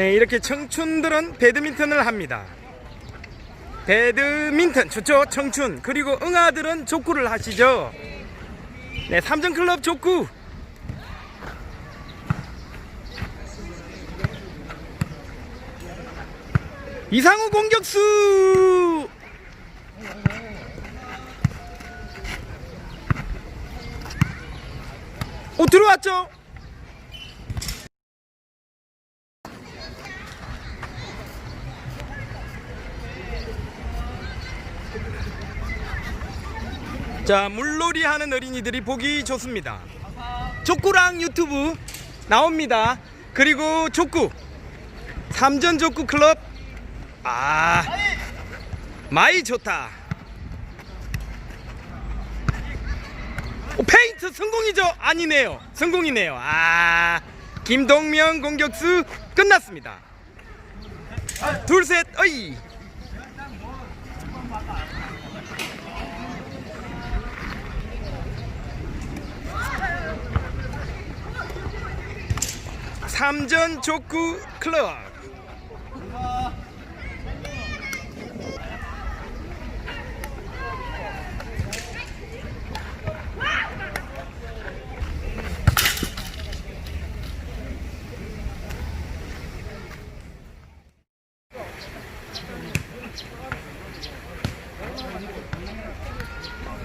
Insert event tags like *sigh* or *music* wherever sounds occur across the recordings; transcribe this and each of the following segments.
네, 이렇게 청춘들은 배드민턴을 합니다. 배드민턴 좋죠, 청춘. 그리고 응아들은 족구를 하시죠. 네, 삼성클럽 족구. 이상우 공격수! 오, 들어왔죠? 자, 물놀이 하는 어린이들이 보기 좋습니다. 족구랑 유튜브 나옵니다. 그리고 족구. 삼전 족구 클럽. 아, 마이 좋다. 오, 페인트 성공이죠? 아니네요. 성공이네요. 아, 김동명 공격수 끝났습니다. 둘, 셋, 어이. 삼전 족구 클럽.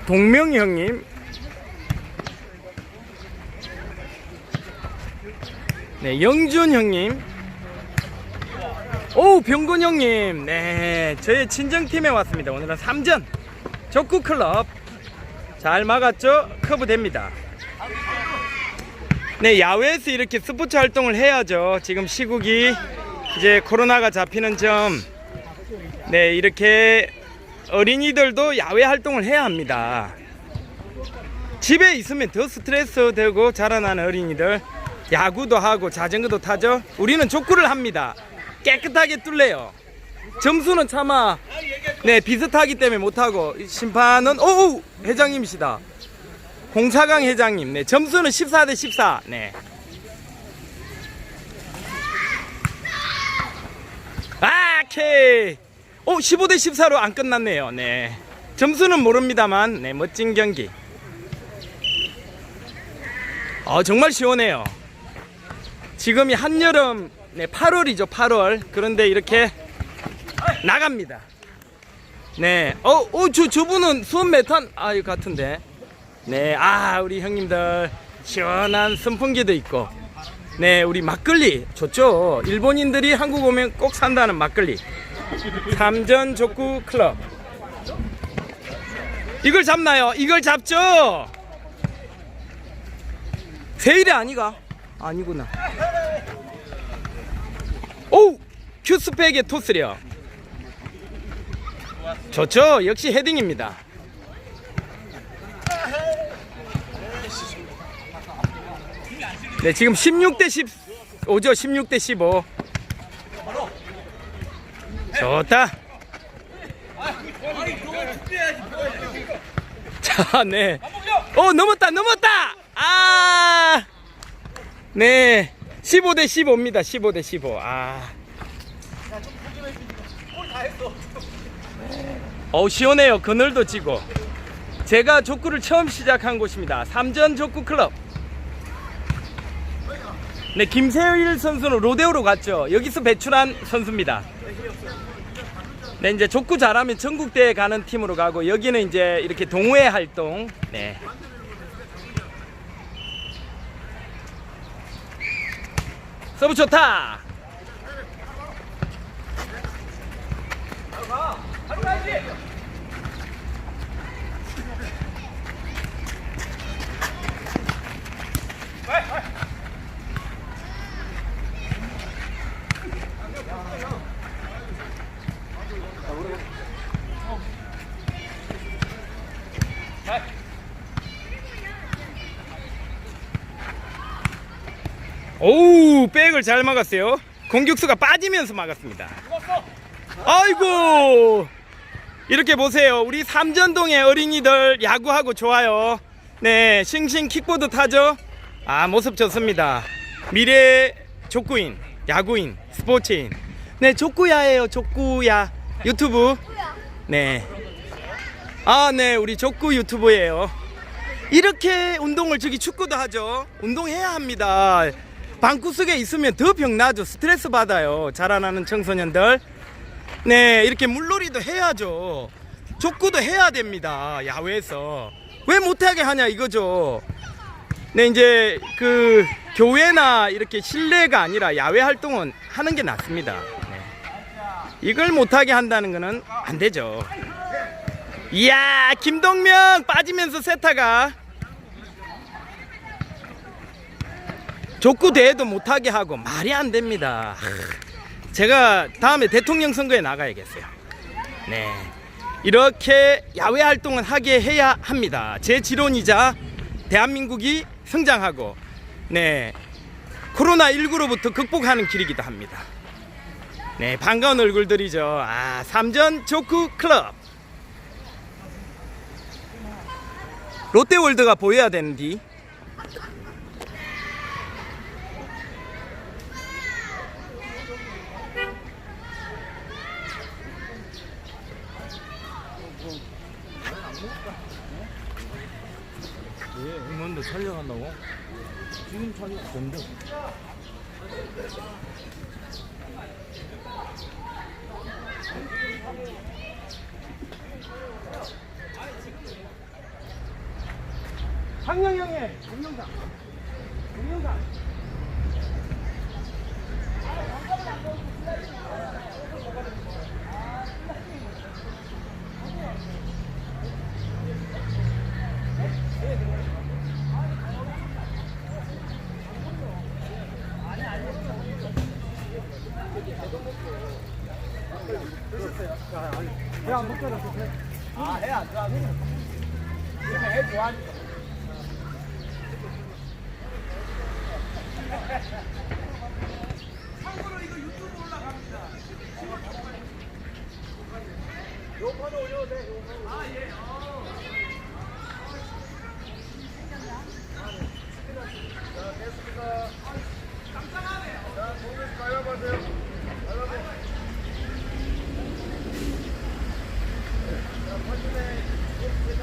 동명 형님. 네, 영준 형님. 오, 병곤 형님. 네, 저의 친정팀에 왔습니다. 오늘은 3전 족구 클럽. 잘 막았죠? 커브 됩니다. 네, 야외에서 이렇게 스포츠 활동을 해야죠. 지금 시국이 이제 코로나가 잡히는 점. 네, 이렇게 어린이들도 야외 활동을 해야 합니다. 집에 있으면 더 스트레스 되고 자라나는 어린이들 야구도 하고 자전거도 타죠. 우리는 족구를 합니다. 깨끗하게 뚫려요. 점수는 차마 네 비슷하기 때문에 못하고 심판은 오 회장님이시다. 공사강 회장님. 네 점수는 14 대 14. 네. 아, 케이. 오, 15 대 14로 안 끝났네요. 네. 점수는 모릅니다만, 네, 멋진 경기. 어, 정말 시원해요. 지금이 한여름, 네, 8월이죠, 8월. 그런데 이렇게 나갑니다. 네. 어, 어, 저, 저분은 수원 메탄, 아, 이거 같은데. 네, 아, 우리 형님들. 시원한 선풍기도 있고. 네, 우리 막걸리. 좋죠. 일본인들이 한국 오면 꼭 산다는 막걸리. 삼전 족구 클럽. 이걸 잡나요? 이걸 잡죠? 세일이 아니가? 아니구나. 오! 큐스백의 토스려. 좋죠? 역시 헤딩입니다. 네, 지금 16대 15죠. 16대 15. 좋다. 자, 네. 어, 넘었다, 넘었다! 아! 네. 15대 15입니다. 15대 15. 아. 어우, 시원해요. 그늘도 지고. 제가 족구를 처음 시작한 곳입니다. 삼전 족구 클럽. 네, 김세일 선수는 로데오로 갔죠. 여기서 배출한 선수입니다. 네, 이제 족구 잘하면 전국대회 가는 팀으로 가고 여기는 이제 이렇게 동호회 활동. 네. 서브 좋다. 오우 백을 잘 막았어요 공격수가 빠지면서 막았습니다 아이고 이렇게 보세요 우리 삼전동의 어린이들 야구하고 좋아요 네 싱싱 킥보드 타죠 아 모습 좋습니다 미래 족구인 야구인, 스포츠인. 네, 족구야예요, 족구야. 유튜브. 네. 아, 네, 우리 족구 유튜브예요. 이렇게 운동을 저기 축구도 하죠. 운동해야 합니다. 방구석에 있으면 더 병나죠. 스트레스 받아요. 자라나는 청소년들. 네, 이렇게 물놀이도 해야죠. 족구도 해야 됩니다. 야외에서. 왜 못하게 하냐 이거죠. 네, 이제 그 교회나 이렇게 실내가 아니라 야외 활동은 하는 게 낫습니다. 네. 이걸 못하게 한다는 거는 안 되죠. 이야, 김동명 빠지면서 세타가 족구 대회도 못하게 하고 말이 안 됩니다. 제가 다음에 대통령 선거에 나가야겠어요. 네. 이렇게 야외 활동을 하게 해야 합니다. 제 지론이자 대한민국이 성장하고 네. 코로나 19로부터 극복하는 길이기도 합니다. 네, 반가운 얼굴들이죠. 아, 삼전 조크 클럽. 롯데월드가 보여야 되는디. 왜? 뭔데 촬영한다고? 지금 촬영 뭔데? 황영영의 동영상. 동영상. 해안 안 참고로 이거 유튜브 올라갑니다. 요판에 올려도 돼. 요거. 아, 예. 어. 됐습니다. 깜짝하네요. 자, 공격 가요 보세요.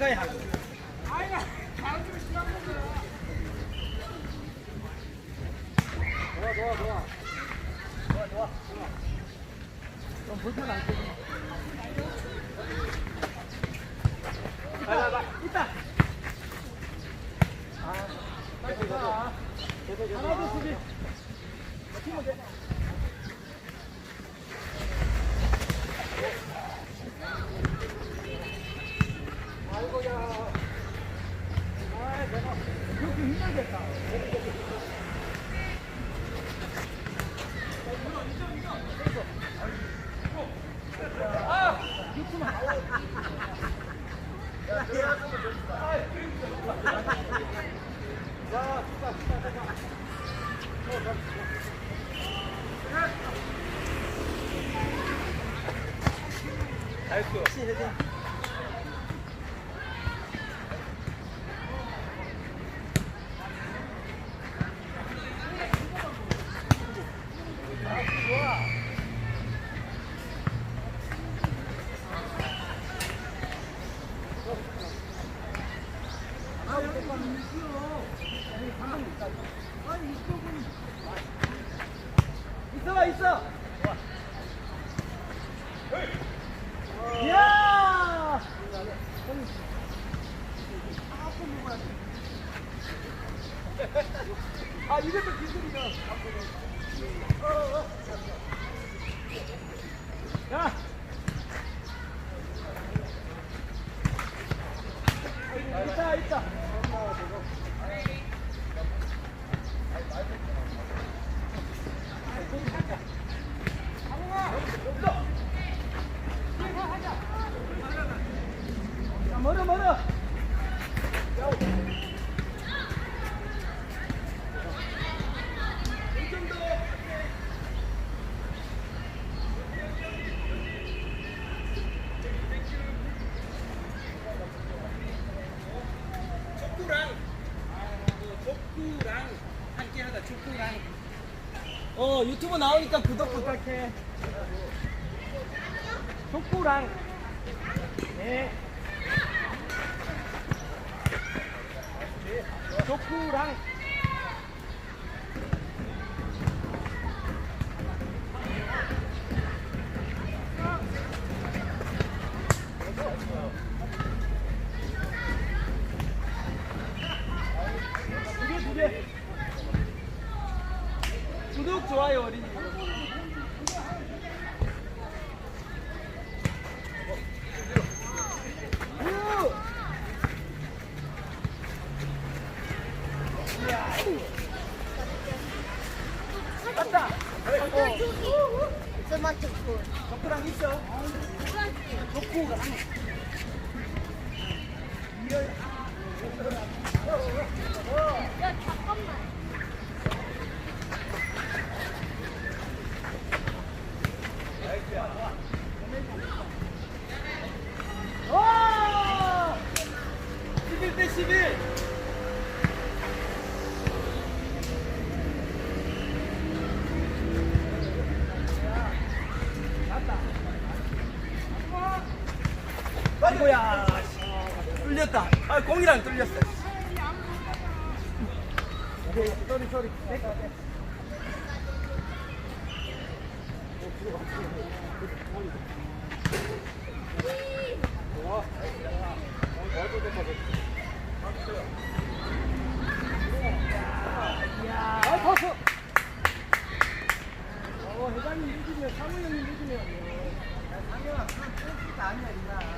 스카이 하고 좋아 좋아 좋아 좋아 좋아 좀 불편하지 谢谢。 뭐 나오니까 구독 부탁해. 아이고야. 뚫렸다. 아 공이랑 뚫렸어. 쏘리 쏘리. 어, 회장님 이기면 사무장님 이기면 당연한 그런 포스가 아니야 이나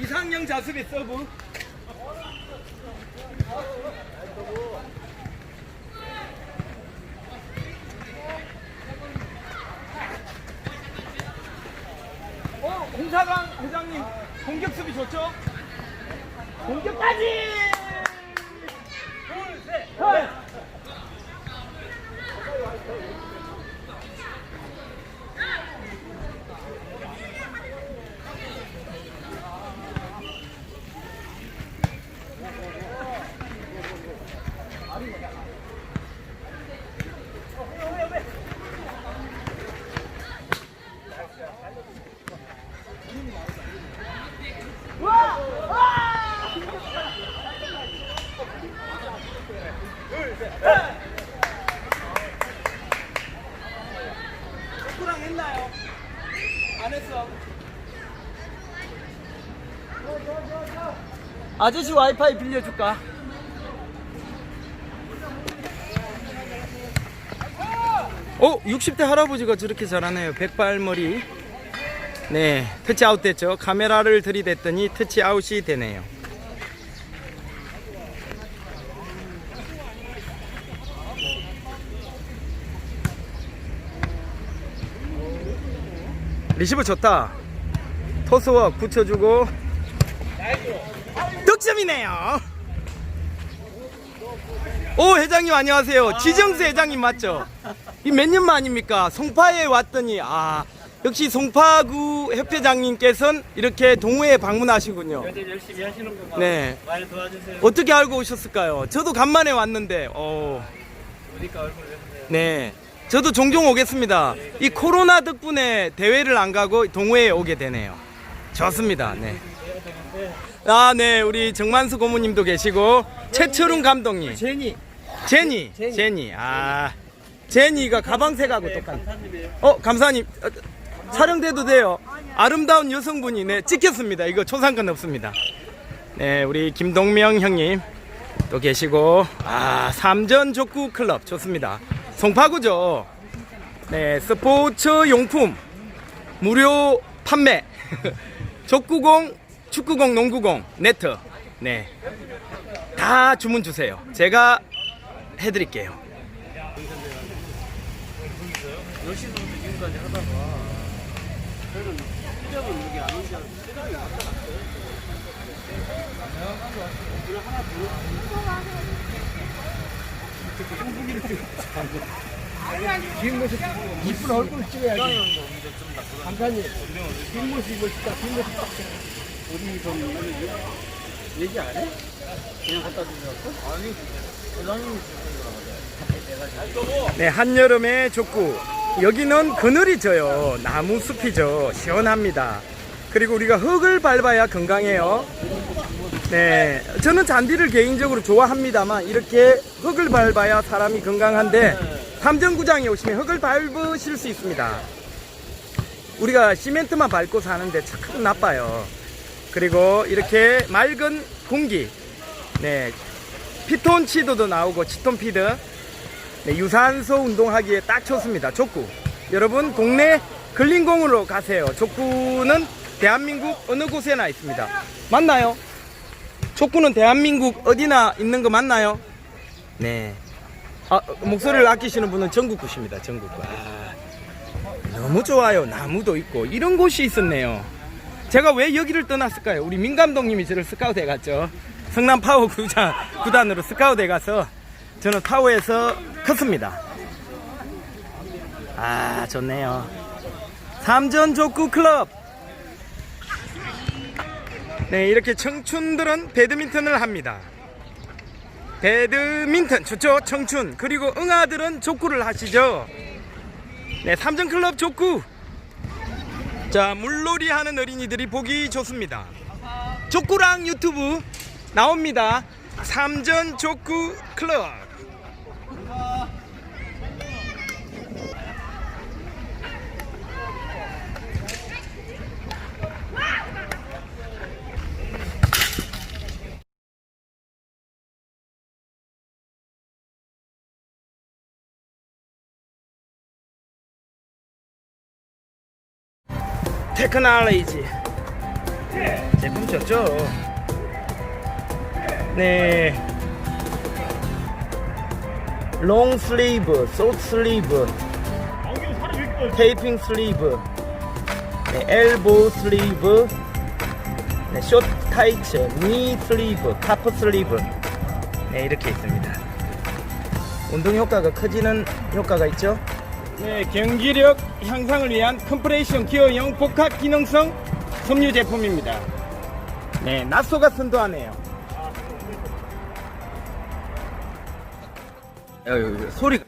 이상형 자수비 서브. 어, 홍사강 회장님 공격 수비 좋죠? 공격까지! 둘, 셋, 넷! 축구랑 했나요? 안 했어. 아저씨 와이파이 빌려줄까? 어, 60대 할아버지가 저렇게 잘하네요. 백발머리. 네, 터치 아웃 됐죠. 카메라를 들이댔더니 터치 아웃이 되네요. 리시브 좋다. 토스워 붙여주고 득점이네요. 오 회장님 안녕하세요. 지정세 회장님 맞죠? 이 몇 년 만입니까? 송파에 왔더니 아 역시 송파구 협회장님께서는 이렇게 동호회 방문하시군요. 열심히 하시는구나. 네. 많이 도와주세요. 어떻게 알고 오셨을까요? 저도 간만에 왔는데 어 보니까 얼굴 뵙네요. 네. 저도 종종 오겠습니다. 이 코로나 덕분에 대회를 안 가고 동호회에 오게 되네요. 좋습니다. 네. 아, 네. 우리 정만수 고모님도 계시고 최철웅 감독님. 제니. 제니. 제니. 제니. 아. 제니가 가방색하고 똑같네. 감사님이에요. 어, 감사님. 어, 촬영돼도 돼요. 아름다운 여성분이 네, 찍혔습니다. 이거 초상권 없습니다. 네, 우리 김동명 형님 또 계시고 아, 삼전 족구 클럽 좋습니다. 송파구죠. 네, 스포츠 용품 무료 판매. *laughs* 족구공, 축구공, 농구공, 네트. 네. 다 주문 주세요. 제가 해 드릴게요. 열심히 지금까지 하다가 저는 시작은 여기 안 오지 않았어요. 시작이 왔다 갔어요. 그래 하나 더. 뒷모습 이쁜 얼굴 찍어야지. 간단히 뒷모습을 찍다 뒷모습 딱 어디 좀 얘기 안 해? 그냥 갖다 주셨어? 아니, 나는 네, 한여름의 족구. 여기는 그늘이 져요. 나무 숲이죠. 시원합니다. 그리고 우리가 흙을 밟아야 건강해요. 네, 저는 잔디를 개인적으로 좋아합니다만 이렇게 흙을 밟아야 사람이 건강한데 삼정구장에 오시면 흙을 밟으실 수 있습니다. 우리가 시멘트만 밟고 사는데 참 나빠요. 그리고 이렇게 맑은 공기, 네, 피톤치드도 나오고 치톤피드, 네, 유산소 운동하기에 딱 좋습니다. 족구. 여러분 동네 근린공으로 가세요. 족구는 대한민국 어느 곳에나 있습니다. 맞나요? 족구는 대한민국 어디나 있는 거 맞나요? 네. 아, 목소리를 아끼시는 분은 전국구십니다. 전국구. 아, 너무 좋아요. 나무도 있고 이런 곳이 있었네요. 제가 왜 여기를 떠났을까요? 우리 민 감독님이 저를 스카우트 해 갔죠. 성남 파워 구단, 구단으로 스카우트 해 가서 저는 파워에서 컸습니다. 아, 좋네요. 삼전 족구 클럽. 네, 이렇게 청춘들은 배드민턴을 합니다. 배드민턴 좋죠, 청춘. 그리고 응아들은 족구를 하시죠. 네, 삼전 클럽 족구. 자, 물놀이 하는 어린이들이 보기 좋습니다. 족구랑 유튜브 나옵니다. 삼전 족구 클럽. 테크놀로지 제품 좋죠. 네. 롱 슬리브, 숏 슬리브, 테이핑 슬리브, 네, 엘보 슬리브, 네, 숏 타이츠, 니 슬리브, 카프 슬리브. 네, 이렇게 있습니다. 운동 효과가 커지는 효과가 있죠? 네, 경기력 향상을 위한 컴프레이션 기어형 복합 기능성 섬유 제품입니다. 네, 낫소가 선도하네요. 야, 야, 야, 소리가.